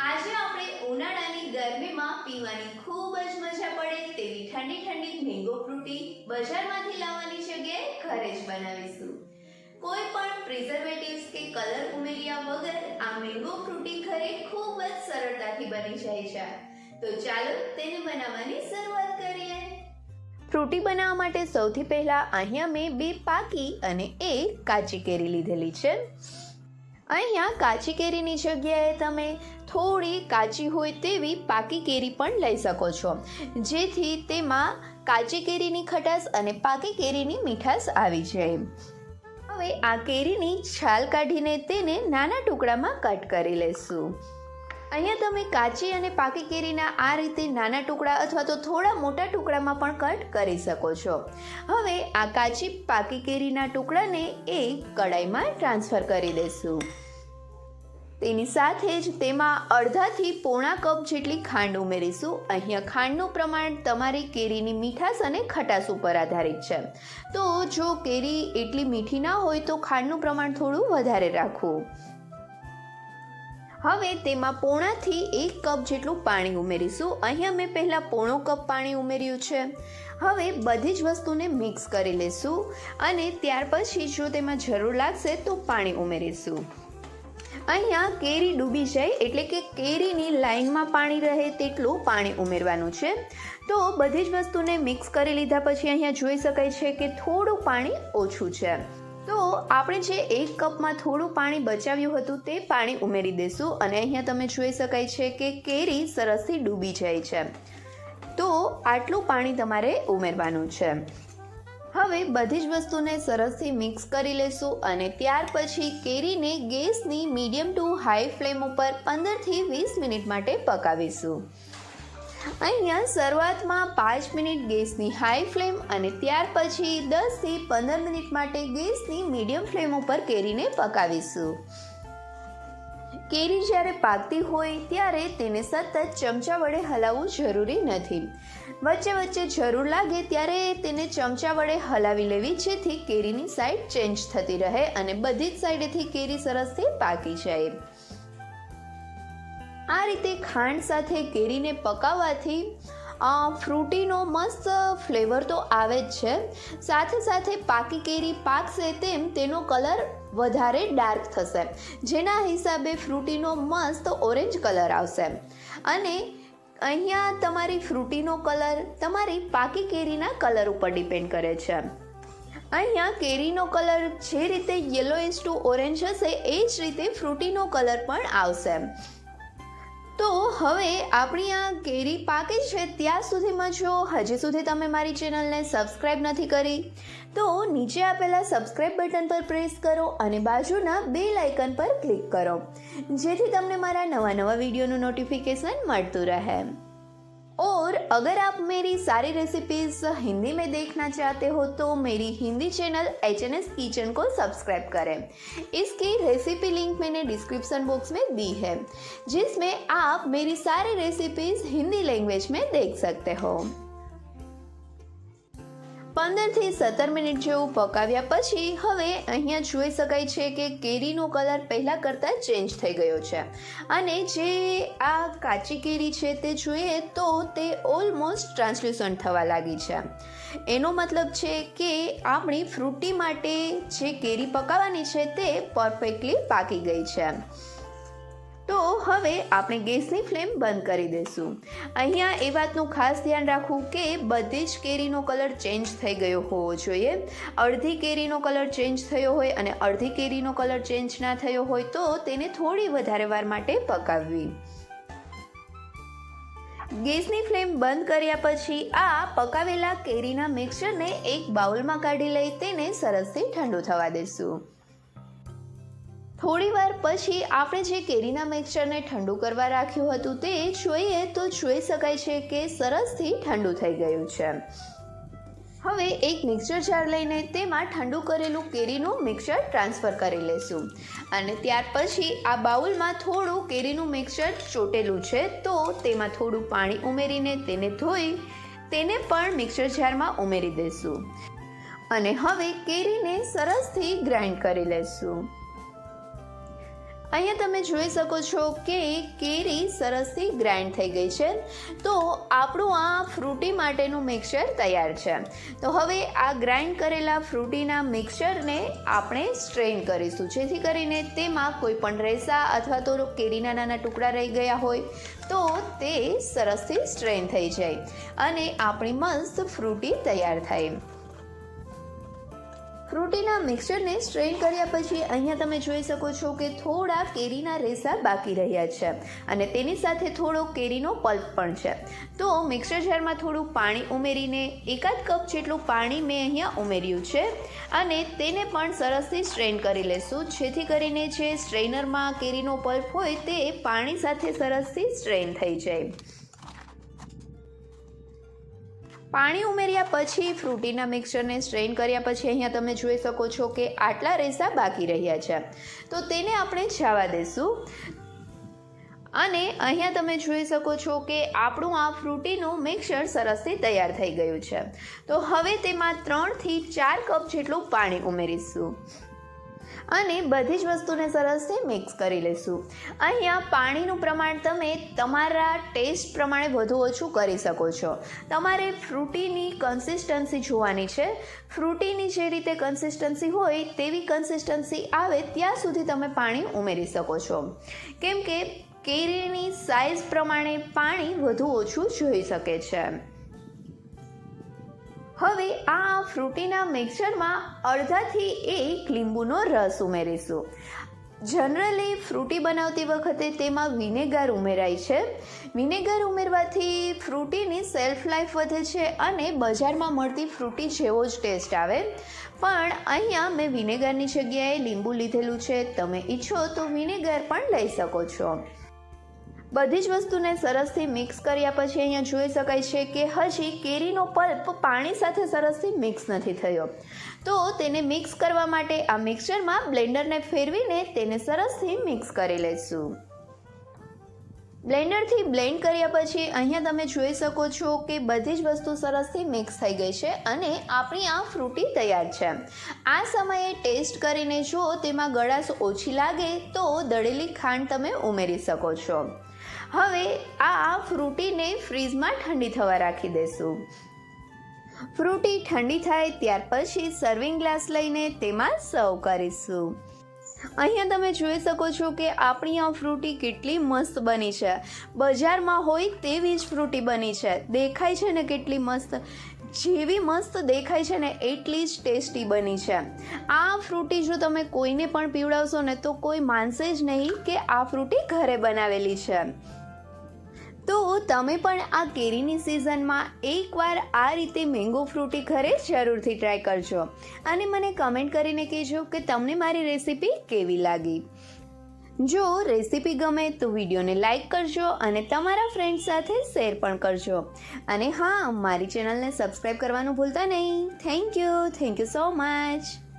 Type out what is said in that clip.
આજે આપણે ઉનાળાની ગરમીમાં પીવાની ખૂબ જ મજા પડે તેવી ઠંડી ઠંડી મેંગો ફ્રૂટી બજારમાંથી લાવવાની જગ્યાએ ઘરે જ બનાવીશું. કોઈ પણ પ્રિઝર્વેટિવ્સ કે કલર ઉમેર્યા વગર આ મેંગો ફ્રૂટી ઘરે ખૂબ જ સરળતાથી બની જાય છે. તો ચાલો તેને બનાવવાની શરૂઆત કરીએ. ફ્રૂટી બનાવવા માટે સૌથી પહેલા અહીંયા મેં બે પાકી અને એક કાચી કેરી લીધેલી છે. અહીંયા કાચી કેરીની જગ્યાએ તમે થોડી કાચી હોય તેવી પાકી કેરી પણ લઈ શકો છો. જેથી તેમાં કાચી કેરીની ખટાશ અને પાકી કેરીની મીઠાશ આવી જાય. હવે આ કેરીની છાલ કાઢીને તેને નાના ટુકડામાં કટ કરી લેશું. અહીંયા તમે કાચી અને પાકી કેરીના આ રીતે નાના ટુકડા અથવા તો થોડા મોટા ટુકડામાં પણ કટ કરી શકો છો. હવે આ કાચી પાકી કેરીના ટુકડાને એક કડાઈમાં ટ્રાન્સફર કરી દેશું. તેની સાથે જ તેમાં અડધાથી પોણા કપ જેટલી ખાંડ ઉમેરીશું. અહીંયા ખાંડનું પ્રમાણ તમારી કેરીની મીઠાશ અને ખટાશ ઉપર આધારિત છે. તો જો કેરી એટલી મીઠી ના હોય તો ખાંડનું પ્રમાણ થોડું વધારે રાખવું. હવે તેમાં પોણાથી એક કપ જેટલું પાણી ઉમેરીશું. અહીંયા મેં પહેલાં પોણો કપ પાણી ઉમેર્યું છે. હવે બધી જ વસ્તુને મિક્સ કરી લેશું અને ત્યાર પછી જો તેમાં જરૂર લાગશે તો પાણી ઉમેરીશું. અહીંયા કેરી ડૂબી જાય એટલે કે કેરીની લાઈનમાં પાણી રહે તેટલું પાણી ઉમેરવાનું છે. તો બધી જ વસ્તુને મિક્સ કરી લીધા પછી અહીંયા જોઈ શકાય છે કે થોડું પાણી ઓછું છે. તો આપણે જે એક કપમાં થોડું પાણી બચાવ્યું હતું તે પાણી ઉમેરી દઈશું અને અહીંયા તમે જોઈ શકાય છે કે કેરી સરસથી ડૂબી જાય છે. તો આટલું પાણી તમારે ઉમેરવાનું છે. હવે બધી જ વસ્તુને સરસથી મિક્સ કરી લેશું અને ત્યાર પછી કેરીને ગેસની મીડિયમ ટુ હાઈ ફ્લેમ ઉપર પંદરથી વીસ મિનિટ માટે પકાવીશું. અહીંયા શરૂઆતમાં પાંચ મિનિટ ગેસની હાઈ ફ્લેમ અને ત્યાર પછી દસથી પંદર મિનિટ માટે ગેસની મીડિયમ ફ્લેમ ઉપર કેરીને પકાવીશું. કેરી જ્યારે પાકતી હોય ત્યારે તેને સતત ચમચા વડે હલાવવું જરૂરી નથી. વચ્ચે વચ્ચે જરૂર લાગે ત્યારે તેને ચમચા વડે હલાવી લેવી, જેથી કેરીની સાઈડ ચેન્જ થતી રહે અને બધી જ સાઈડેથી કેરી સરસથી પાકી જાય. આ રીતે ખાંડ સાથે કેરીને પકાવવાથી ફ્રૂટીનો મસ્ત ફ્લેવર તો આવે જ છે. સાથે સાથે પાકી કેરી પાકશે તેમ તેનો કલર વધારે ડાર્ક થશે. જેના હિસાબે ફ્રૂટીનો મસ્ત ઓરેન્જ કલર આવશે. અને અહીંયા તમારી ફ્રૂટીનો કલર, તમારી પાકી કેરીના કલર ઉપર ડિપેન્ડ કરે છે. અહીંયા કેરીનો કલર જે રીતે યલો ઇઝ ટુ ઓરેન્જ હશે, એ જ રીતે ફ્રૂટીનો કલર પણ આવશે. તો હવે આપણી આ કેરી પાકે છે ત્યાં સુધીમાં જો હજી સુધી તમે મારી ચેનલને સબસ્ક્રાઈબ નથી કરી, તો નીચે આપેલા સબસ્ક્રાઈબ બટન પર પ્રેસ કરો અને બાજુના બે લાઇકન પર ક્લિક કરો, જેથી તમને મારા નવા નવા વિડીયોનું નોટિફિકેશન મળતું રહે. और अगर आप मेरी सारी रेसिपीज़ हिंदी में देखना चाहते हो तो मेरी Hindi channel H N S kitchen को सब्सक्राइब करें। इसकी रेसिपी लिंक मैंने डिस्क्रिप्शन बॉक्स में दी है, जिसमें आप मेरी सारी रेसिपीज़ हिंदी लैंग्वेज में देख सकते हो। પંદરથી સત્તર મિનિટ જેવું પકાવ્યા પછી હવે અહીંયા જોઈ શકાય છે કે કેરીનો કલર પહેલાં કરતાં ચેન્જ થઈ ગયો છે. અને જે આ કાચી કેરી છે તે જોઈએ તો તે ઓલમોસ્ટ ટ્રાન્સલ્યુસન્ટ થવા લાગી છે. એનો મતલબ છે કે આપણી ફ્રૂટી માટે જે કેરી પકાવવાની છે તે પરફેક્ટલી પાકી ગઈ છે. તો હવે આપણે ગેસની ફ્લેમ બંધ કરી દઈશું. અહીંયા એ વાતનું ખાસ ધ્યાન રાખવું કે બધી જ કેરીનો કલર ચેન્જ થઈ ગયો હોવો જોઈએ. અડધી કેરીનો કલર ચેન્જ થયો હોય અને અડધી કેરીનો કલર ચેન્જ ના થયો હોય તો તેને થોડી વધારે વાર માટે પકાવવી. ગેસની ફ્લેમ બંધ કર્યા પછી આ પકાવેલા કેરીના મિક્સરને એક બાઉલમાં કાઢી લઈ તેને સરસથી ઠંડુ થવા દઈશું. થોડી વાર પછી આપણે જે કેરીના મિક્સરને ઠંડુ કરવા રાખ્યું હતું તે જોઈએ તો જોઈ શકાય છે કે સરસથી ઠંડુ થઈ ગયું છે. હવે એક મિક્સર જાર લઈને તેમાં ઠંડુ કરેલું કેરીનું મિક્સર ટ્રાન્સફર કરી લેશું. અને ત્યાર પછી આ બાઉલમાં થોડું કેરીનું મિક્સર ચોટેલું છે તો તેમાં થોડું પાણી ઉમેરીને તેને ધોઈ તેને પણ મિક્સર જારમાં ઉમેરી દઈશું અને હવે કેરીને સરસથી ગ્રાઇન્ડ કરી લેશું. અહીંયા તમે જોઈ શકો છો કે કેરી સરસથી ગ્રાઇન્ડ થઈ ગઈ છે. તો આપણું આ ફ્રૂટી માટેનું મિક્સર તૈયાર છે. તો હવે આ ગ્રાઇન્ડ કરેલા ફ્રૂટીના મિક્સરને આપણે સ્ટ્રેન કરીશું. જેથી કરીને તેમાં કોઈ પણ રેસા અથવા તો કેરીના નાના ટુકડા રહી ગયા હોય, તો તે સરસથી સ્ટ્રેન થઈ જાય અને આપણી મસ્ત ફ્રૂટી તૈયાર થાય. ફ્રૂટીના મિક્સચરને સ્ટ્રેન કર્યા પછી અહીંયા તમે જોઈ શકો છો કે થોડા કેરીના રેસા બાકી રહ્યા છે અને તેની સાથે થોડો કેરીનો પલ્પ પણ છે. તો મિક્સર જારમાં થોડું પાણી ઉમેરીને એકાદ કપ જેટલું પાણી મેં અહીંયા ઉમેર્યું છે અને તેને પણ સરસથી સ્ટ્રેન કરી લેશું. જેથી કરીને જે સ્ટ્રેનરમાં કેરીનો પલ્પ હોય તે પાણી સાથે સરસથી સ્ટ્રેન થઈ જાય. પાણી ઉમેર્યા પછી ફ્રૂટીના મિક્સરને સ્ટ્રેન કર્યા પછી અહીંયા તમે જોઈ શકો છો કે આટલા રેસા બાકી રહ્યા છે. તો તેને આપણે જવા દઈશું અને અહીંયા તમે જોઈ શકો છો કે આપણું આ ફ્રૂટીનું મિક્સર સરસથી તૈયાર થઈ ગયું છે. તો હવે તેમાં ત્રણથી ચાર કપ જેટલું પાણી ઉમેરીશું. અને બધી જ વસ્તુને સરસથી મિક્સ કરી લઈશું અહીંયા પાણીનું પ્રમાણ તમે તમારા ટેસ્ટ પ્રમાણે વધુ ઓછું કરી શકો છો. તમારે ફ્રૂટીની કન્સિસ્ટન્સી જોવાની છે. ફ્રૂટીની જે રીતે કન્સિસ્ટન્સી હોય, તેવી કન્સિસ્ટન્સી આવે ત્યાં સુધી તમે પાણી ઉમેરી શકો છો. કેમ કે કેરીની સાઇઝ પ્રમાણે પાણી વધુ ઓછું જોઈ શકે છે. હવે આ ફ્રૂટીના મિક્સરમાં અડધાથી એક લીંબુનો રસ ઉમેરીશું. જનરલી ફ્રૂટી બનાવતી વખતે તેમાં વિનેગર ઉમેરાય છે. વિનેગર ઉમેરવાથી ફ્રૂટીની સેલ્ફ લાઈફ વધે છે અને બજારમાં મળતી ફ્રૂટી જેવો જ ટેસ્ટ આવે. પણ અહીંયા મેં વિનેગરની જગ્યાએ લીંબુ લીધેલું છે. તમે ઈચ્છો તો વિનેગર પણ લઈ શકો છો. બધી જ વસ્તુને સરસથી મિક્સ કર્યા પછી અહીંયા જોઈ શકાય છે કે હજી કેરીનો પલ્પ પાણી સાથે સરસથી મિક્સ નથી થયો. તો તેને મિક્સ કરવા માટે આ મિક્સચરમાં બ્લેન્ડરને ફેરવીને તેને સરસથી મિક્સ કરી લઈશું બ્લેન્ડરથી બ્લેન્ડ કર્યા પછી અહીંયા તમે જોઈ શકો છો કે બધી જ વસ્તુ સરસથી મિક્સ થઈ ગઈ છે અને આપણી આ ફ્રૂટી તૈયાર છે. આ સમયે ટેસ્ટ કરીને જો તેમાં ગળાશ ઓછી લાગે તો દળેલી ખાંડ તમે ઉમેરી શકો છો. હવે આ ફ્રૂટીને ફ્રીજમાં ઠંડી થવા રાખી દઈશું ફ્રૂટી ઠંડી થાય ત્યાર પછી સર્વિંગ ગ્લાસ લઈને તેમાં સર્વ કરીશું. અહીંયા તમે જોઈ શકો છો કે આપણી આ ફ્રૂટી કેટલી મસ્ત બની છે. બજારમાં હોય તેવી જ ફ્રૂટી બની છે. દેખાય છે ને કેટલી મસ્ત? જેવી મસ્ત દેખાય છે ને એટલી જ ટેસ્ટી બની છે. આ ફ્રૂટી જો તમે કોઈને પણ પીવડાવશો ને તો કોઈ માનશે જ નહીં કે આ ફ્રૂટી ઘરે બનાવેલી છે. તો તમે પણ આ કેરીની સિઝનમાં એકવાર આ રીતે મેંગો ફ્રૂટી ઘરે જરૂરથી ટ્રાય કરજો. અને મને કમેન્ટ કરીને કહેજો કે તમને મારી રેસીપી કેવી લાગી. જો રેસીપી ગમે તો વિડીયોને લાઇક કરજો અને તમારા ફ્રેન્ડ્સ સાથે શેર પણ કરજો. અને હા, મારી ચેનલને સબસ્ક્રાઈબ કરવાનું ભૂલતા નહીં. Thank you thank you so much